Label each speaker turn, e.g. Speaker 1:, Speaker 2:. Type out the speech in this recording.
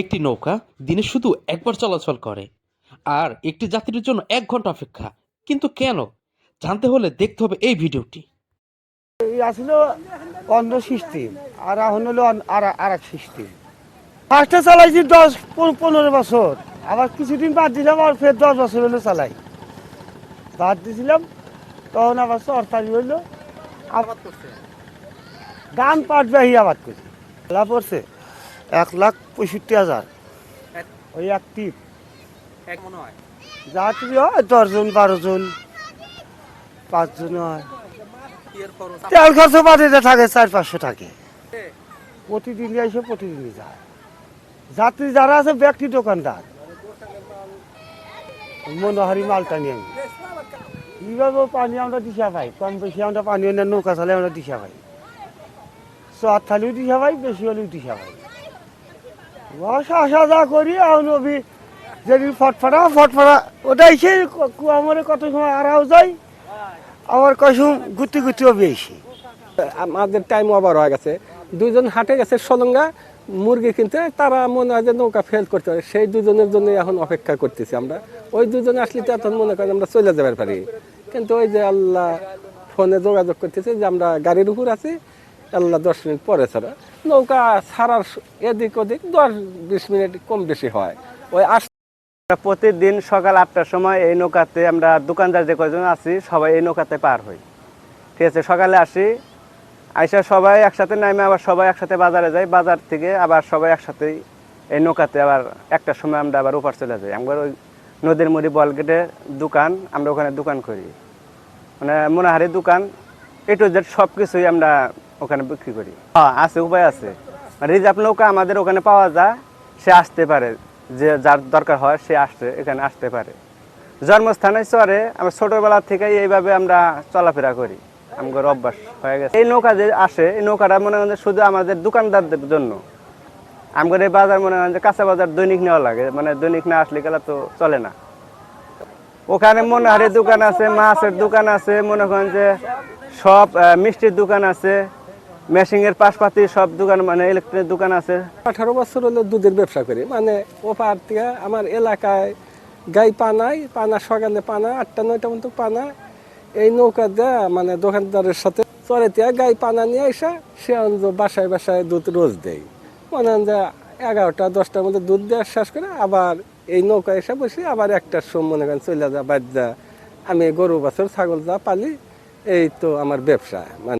Speaker 1: একটি নৌকা দিনে শুধু একবার চলাচল করে, আর একটি যাত্রীর জন্য এক ঘণ্টা অপেক্ষা। কিন্তু কেন? জানতে হলে দেখতে হবে এই ভিডিওটি।
Speaker 2: আসলে অন্য সিস্টেম, আর এখন হলো আর এক সিস্টেম। ফার্স্টে চালাইছি দশ পনেরো বছর, আবার কিছুদিন বাদ দিলাম, আর ফের দশ বছর হলো চালাই। বাদ দিয়েছিলাম তখন আবার সরকারি হইল। আবাদ করছে। ধান পাট বেহি আবাদ করছে। লাভ পড়ছে। এক লাখ পঁয়ষট্টি হাজার। ওই এক টিপ। যাত্রী হয়। দশজন বারো জন পাঁচজন হয়। তেল খরচ বাড়িতে থাকে চার পাঁচশো থাকে। প্রতিদিন এসে প্রতিদিনই যায়। যাত্রী যারা আছে ব্যক্তি দোকানদার। মনোহারি মালটা নিয়ে আমি এইভাবে পানি আমরা দিশা পাই। কম বেশি আমরা পানি এনে নৌকা চালে আমরা দিশা পাই। চর থালিও দিশা পাই বেশি হলেও দিশা পাই। বস আসা যা করি এখন অভি যেদিন ফটফটা ফটফটা ওটাই সে কুয়ামরে কত সময় আরাও যায়, আবার কসম গুতি গুতিও বেশি।
Speaker 3: আমাদের টাইম ওভার হয়ে গেছে। দুজন হাটে গেছে সলঙ্গা, মুরগি কিনতে, তারা মনে হয় যে নৌকা ফেল করতে পারে। সেই দুজনের জন্য এখন অপেক্ষা করতেছি আমরা। ওই দুজন আসলে তো এখন মনে করেন আমরা চলে যাবার পারি। কিন্তু ওই যে আল্লাহ ফোনে যোগাযোগ করতেছে যে আমরা গাড়ির উপর আছি আল্লাহ দশ মিনিট পরে ছাড়া। নৌকা ছাড়ার এদিক ওদিক দশ বিশ মিনিট কম বেশি হয়। ওই আস
Speaker 4: প্রতিদিন সকাল আটটার সময় এই নৌকাতে আমরা দোকানদার যে কয়জন আছি, সবাই এই নৌকাতে পার হই। ঠিক আছে, সকালে আসি, আইসা সবাই একসাথে নামে আবার সবাই একসাথে বাজারে যাই। বাজার থেকে আবার সবাই একসাথে এই নৌকাতে আবার একটার সময় আমরা আবার ওপার চলে যাই। আমরা ওই নদীর মুড়ি বলগেটে দোকান, আমরা ওখানে দোকান করি। মানে মনোহারি দোকান, এ টু জেড সব কিছুই আমরা ওখানে বিক্রি করি। হ্যাঁ আছে, উপায় আছে। রিজার্ভ নৌকা আমাদের ওখানে পাওয়া যায়, সে আসতে পারে। যে যার দরকার হয়, সে আসতে, এখানে আসতে পারে। জন্মস্থানে চরে, আমরা ছোটবেলা থেকে এইভাবে আমরা চলাফেরা করি। আমাদের অভ্যাস হয়ে গেছে। এই নৌকা যে আসে, এই নৌকাটা মনে করেন যে শুধু আমাদের দোকানদারদের জন্য। আমাদের এই বাজার মনে করেন যে কাঁচা বাজার দৈনিক নেওয়া লাগে। মানে দৈনিক না আসলে গেলে তো চলে না। ওখানে মনোহারের দোকান আছে, মাছের দোকান আছে, মনে করেন যে সব মিষ্টির দোকান আছে। মেশিনের পাশপাতি সব দোকান মানে ইলেকট্রিক দোকান আছে।
Speaker 3: আঠারো বছর হলো দুধের ব্যবসা করি। মানে ওপার থেকে আমার এলাকায় গাই পানাই পানা সকালে পানা, আটটা, নয়টা মতো পানা। এই নৌকা দেয়া মানে দোকানদারের সাথে চরে থেকে গাই পানা নিয়ে আসা সে বাসায় বাসায় দুধ রোজ দেয়। মনে হয় যে এগারোটা, দশটার মধ্যে দুধ দেওয়া শেষ করে আবার এই নৌকা এসে বসে আবার একটার সময় মনে করেন চলে যা, বাদ আমি গরু, বছর, ছাগল যা পালি, এই তো আমার ব্যবসা। মানে